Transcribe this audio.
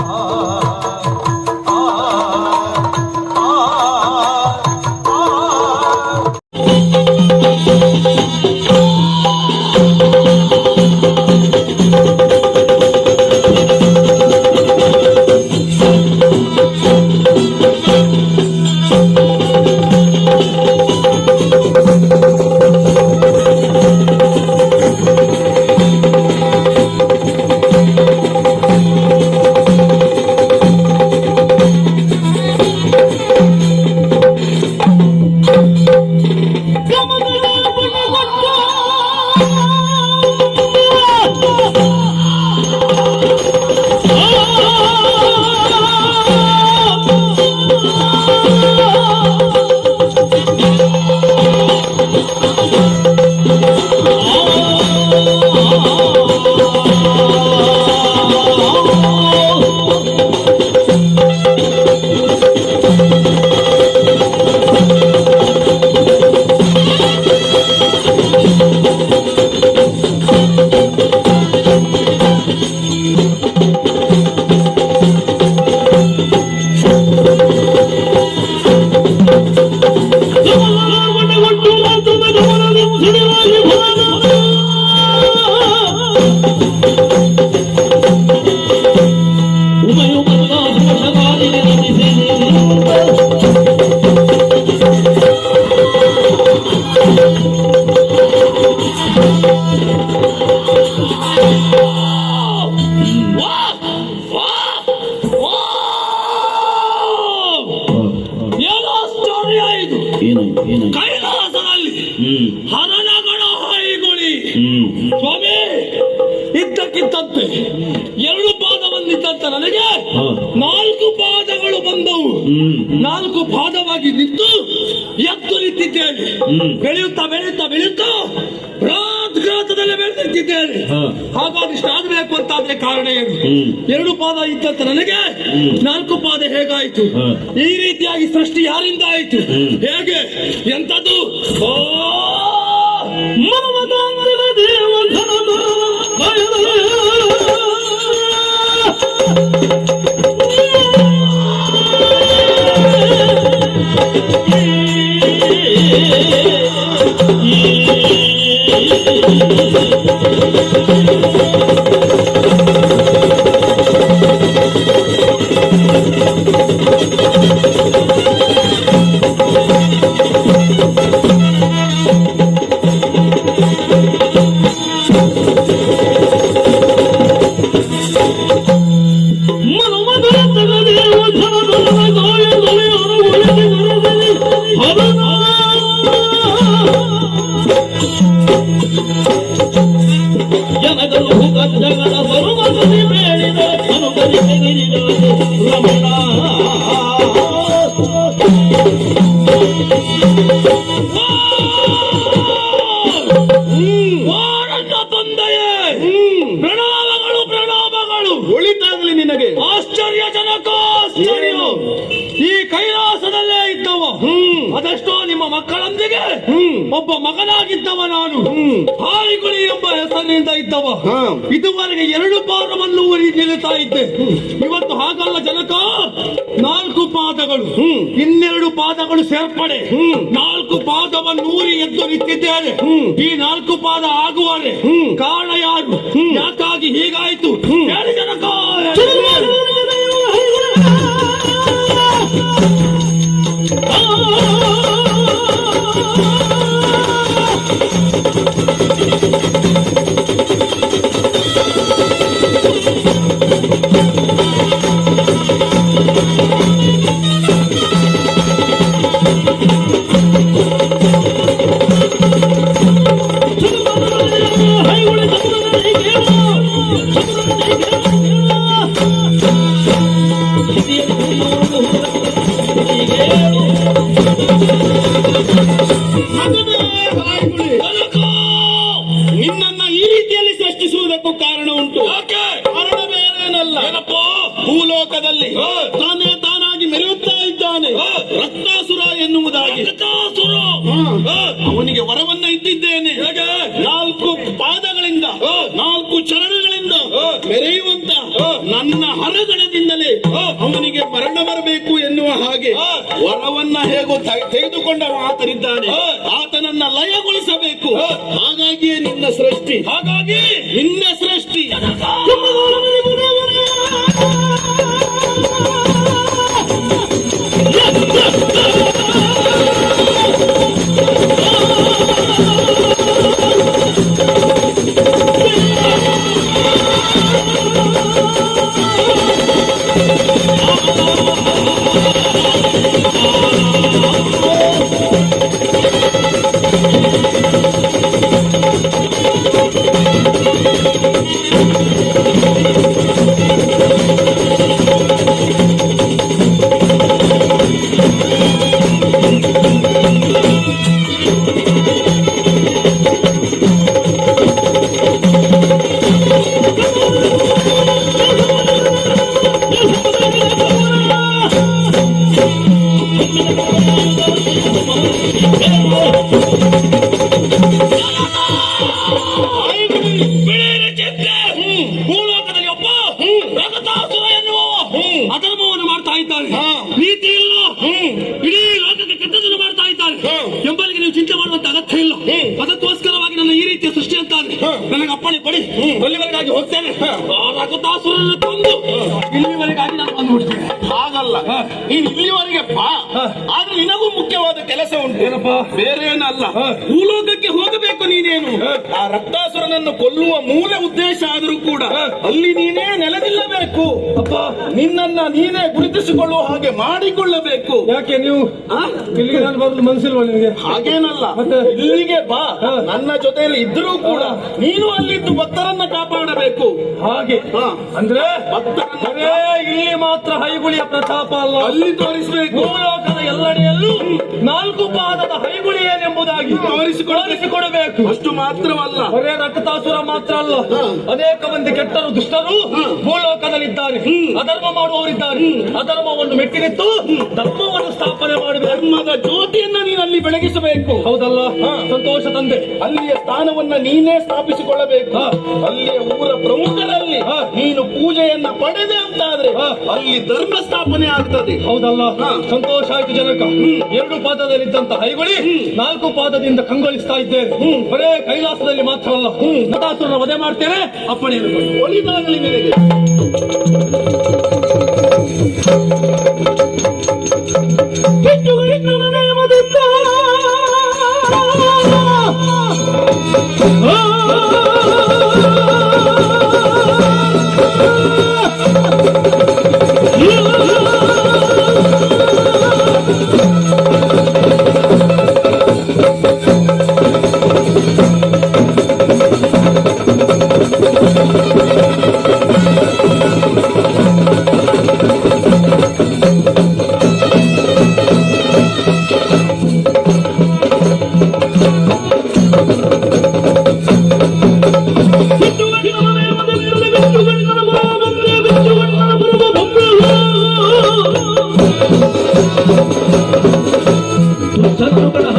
ಏನೋ ಕೈಲಾಸದಲ್ಲಿ ಹರಣಗಳ ಹಾಯಿಗುಳಿ. ಸ್ವಾಮಿ ಇದ್ದಕ್ಕಿದ್ದಂತೆ ಎರಡು ಪಾದವನ್ನಿದ್ದಂತ ನನಗೆ ಹಾ. ನಾಲ್ಕು ಪಾದಗಳು ಬಂದವು. ನಾಲ್ಕು ಪಾದವಾಗಿ ನಿಂತು ಎದ್ದು ನಿಂತಿದ್ದೇನೆ. ಬೆಳೆಯುತ್ತಾ ಬೆಳೆಯುತ್ತಾ ಬೆಳೆಯುತ್ತಾ ಬೃಹತ್ಘಾತದಲ್ಲಿ ಬೆಳೆದಿದ್ದೇನೆ. ಹಾಗಾಗಿ ಕಾರಣ ಏನು. ಎರಡು ಪಾದ ಇದ್ದಂತ ನನಗೆ ನಾಲ್ಕು ಪಾದ ಹೇಗಾಯ್ತು ಈ ರೀತಿಯಾಗಿ ಸೃಷ್ಟಿ ಯಾರಿಂದ ಆಯ್ತು. ಹೇಗೆ ಎಂತದ್ದು. ದೇವ ಜನಗಳು ಬೇಡಿದ ಅನುಗರಿ ತೆಗೆದಿಡಲು ರಮಣ. ವಾರಣ್ಣ ತಂದೆಯೇ. ಮಗನಾಗಿದ್ದವ ನಾನು. ಹಾರಿಗುಳಿ ಎಂಬ ಹೆಸರಿನಿಂದ ಇದ್ದವ. ಇದುವರೆಗೆ ಎರಡು ಪಾದವನ್ನು ನಿಲ್ತಾ ಇದ್ದೆ. ಇವತ್ತು ಹಾಗಲ್ಲ ಜನಕ ನಾಲ್ಕು ಪಾದಗಳು. ಇನ್ನೆರಡು ಪಾದಗಳು ಸೇರ್ಪಡೆ. ನಾಲ್ಕು ಪಾದವನ್ನು ಊರಿ ಎದ್ದು ನಿಂತಿದ್ದೇನೆ. ಈ ನಾಲ್ಕು ಪಾದ ಆಗುವರೆ. ಕಾರಣ ಯಾರು? ಯಾಕಾಗಿ ಹೀಗಾಯ್ತು? ಹೇಳಿ ಜನಕ. ನಿನ್ನನ್ನ ಈ ರೀತಿಯಲ್ಲಿ ಸೃಷ್ಟಿಸುವುದಕ್ಕೂ ಕಾರಣ ಉಂಟು. ಕಾರಣ ಬೇರೇನಲ್ಲ. ಭೂಲೋಕದಲ್ಲಿ. ತಾನೇ ತಾನಾಗಿ ಮೆರೆಯುತ್ತಾ ಇದ್ದಾನೆ. ರಕ್ತಾಸುರ ಎನ್ನುವುದಾಗಿ. ರಕ್ತಾಸುರ. ಅವನಿಗೆ ವರವನ್ನ ಇಟ್ಟಿದ್ದೇನೆ. ಹೇಗೆ? ನಾಲ್ಕು ಪಾದಗಳಿಂದ ನಾಲ್ಕು ಚರಣಗಳಿಂದ. ಮೆರೆಯುವಂತ ನನ್ನ ಹರಗಳ ಕಾರಣದಿಂದಲೇ ಅವನಿಗೆ ಹೇಗೋ ತೆಗೆದುಕೊಂಡ ಆತನಿದ್ದಾನೆ. ಆತನನ್ನ ಲಯಗೊಳಿಸಬೇಕು. ಹಾಗಾಗಿಯೇ ನಿನ್ನ ಸೃಷ್ಟಿ ಹಾಗಾಗಿ ನಿನ್ನ ಸೃಷ್ಟಿ ಮಾಡ್ತಾ ನೀತಿ ಇಲ್ಲ ಇಡೀ ಲೋಕಕ್ಕೆ ಕೆಟ್ಟದನ್ನು ಮಾಡ್ತಾ ಇದ್ದಾರೆ. ಎಂಬಲ್ಲಿಗೆ ನೀವು ಚಿಂತೆ ಮಾಡುವಂತ ಅಗತ್ಯ ಇಲ್ಲ. ಅದಕ್ಕೋಸ್ಕರವಾಗಿ ನನ್ನ ಈ ರೀತಿಯ ಸೃಷ್ಟಿ ಅಂತಾರೆ ನನಗೆ ಅಪ್ಪಣೆ ಬಡಿ ಅಲ್ಲಿವರೆಗಾಗಿ ಹೋಗ್ತೇನೆ. ತಂದು ಇಲ್ಲಿವರೆಗಾಗಿ ಹಾಗಲ್ಲ ನೀನ್ ಇಲ್ಲಿವರೆಗೆ ಬಾ. ಆದ್ರೆ ನಿನಗೂ ಮುಖ್ಯವಾದ ಕೆಲಸ ಉಂಟು. ಏನಪ್ಪ? ಬೇರೆ ಏನಲ್ಲ ಭೂಲೋಕಕ್ಕೆ ಹೋಗಬೇಕು ನೀನೇನು? ಆ ರಕ್ತಾಸುರನನ್ನು ಕೊಲ್ಲುವ ಮೂಲ ಉದ್ದೇಶ ಆದರೂ ಕೂಡ ಅಲ್ಲಿ ನೀನೇ ನೆಲೆನಿಲ್ಲಬೇಕು. ಅಪ್ಪ. ನಿನ್ನನ್ನ ನೀನೇ ಗುರುತಿಸಿಕೊಳ್ಳುವ ಹಾಗೆ ಮಾಡಿಕೊಳ್ಳಬೇಕು. ಯಾಕೆ ನೀವು? ಇಲ್ಲಿಗೆ ನಾನು ಬರಲು ಮನಸ್ಸಿಲ್ವಾ ನಿಮಗೆ ಹಾಗೇನಲ್ಲ? ಇಲ್ಲಿಗೆ ಬಾ. ನನ್ನ ಜೊತೆಯಲ್ಲಿ ಇದ್ರೂ ಕೂಡ ನೀನು ಅಲ್ಲಿದ್ದು ಭಕ್ತರನ್ನ ಕಾಪಾಡಬೇಕು. ಹಾಗೆ. ಅಂದ್ರೆ? ಭಕ್ತರನ್ನ ಇಲ್ಲಿ ಮಾತ್ರ ಹೈಗುಳಿಯ ಅಲ್ಲ. ಅಲ್ಲಿ ತೋರಿಸಬೇಕು. ಭೂಲೋಕದ ಎಲ್ಲೆಡೆಯಲ್ಲೂ ನಾಲ್ಕು ಪಾದದ ಹೈಗುಳಿ ಏನೆಂಬುದಾಗಿ ತೋರಿಸಿಕೊಡಬೇಕು. ಅಷ್ಟು ಮಾತ್ರವಲ್ಲ. ಬರೇ ರಕ್ತಾಸುರ ಮಾತ್ರ ಅಲ್ಲ. ಅನೇಕ ಮಂದಿ ಕೆಟ್ಟರು ದುಷ್ಟರು ಭೂಲೋಕದಲ್ಲಿದ್ದಾರೆ. ಅಧರ್ಮ ಮಾಡುವವರಿದ್ದಾರೆ. ಅಧರ್ಮವನ್ನು ಮೆಟ್ಟಿನಿತ್ತು ಧರ್ಮವನ್ನು ಸ್ಥಾಪನೆ ಮಾಡಬೇಕು. ಧರ್ಮದ ಜ್ಯೋತಿಯನ್ನ ನೀನು ಅಲ್ಲಿ ಬೆಳಗಿಸಬೇಕು. ಹೌದಲ್ಲ? ಸಂತೋಷ ತಂದೆ. ಅಲ್ಲಿಯ ಸ್ಥಾನವನ್ನ ನೀನೇ ಸ್ಥಾಪಿಸಿಕೊಳ್ಳಬೇಕು. ಅಲ್ಲಿಯ ಊರ ಪ್ರಮುಖರಲ್ಲಿ. ನೀನು ಪೂಜೆಯನ್ನ ಪಡೆದೆ ಅಂತ ಆದ್ರೆ ಅಲ್ಲಿ ಧರ್ಮ ಸ್ಥಾಪನೆ ಆಗ್ತದೆ. ಹೌದಲ್ಲ. ಸಂತೋಷ ಆಯ್ತು ಜನಕ. ಎರಡು ಪಾದದಲ್ಲಿದ್ದಂತ ಹೈಗುಳಿ ನಾಲ್ಕು ಪಾದದಿಂದ ಕಂಗೊಳಿಸ್ತಾ ಇದ್ದೇನೆ. ಬರೇ ಕೈಲಾಸದಲ್ಲಿ ಮಾತ್ರ ಅಲ್ಲ ನಟಾಸುರನ ವಧೆ ಮಾಡ್ತೇನೆ ಅಪ್ಪಣೆ ಒಳಿದಾಗಲಿ ನಿನಗೆ santo pra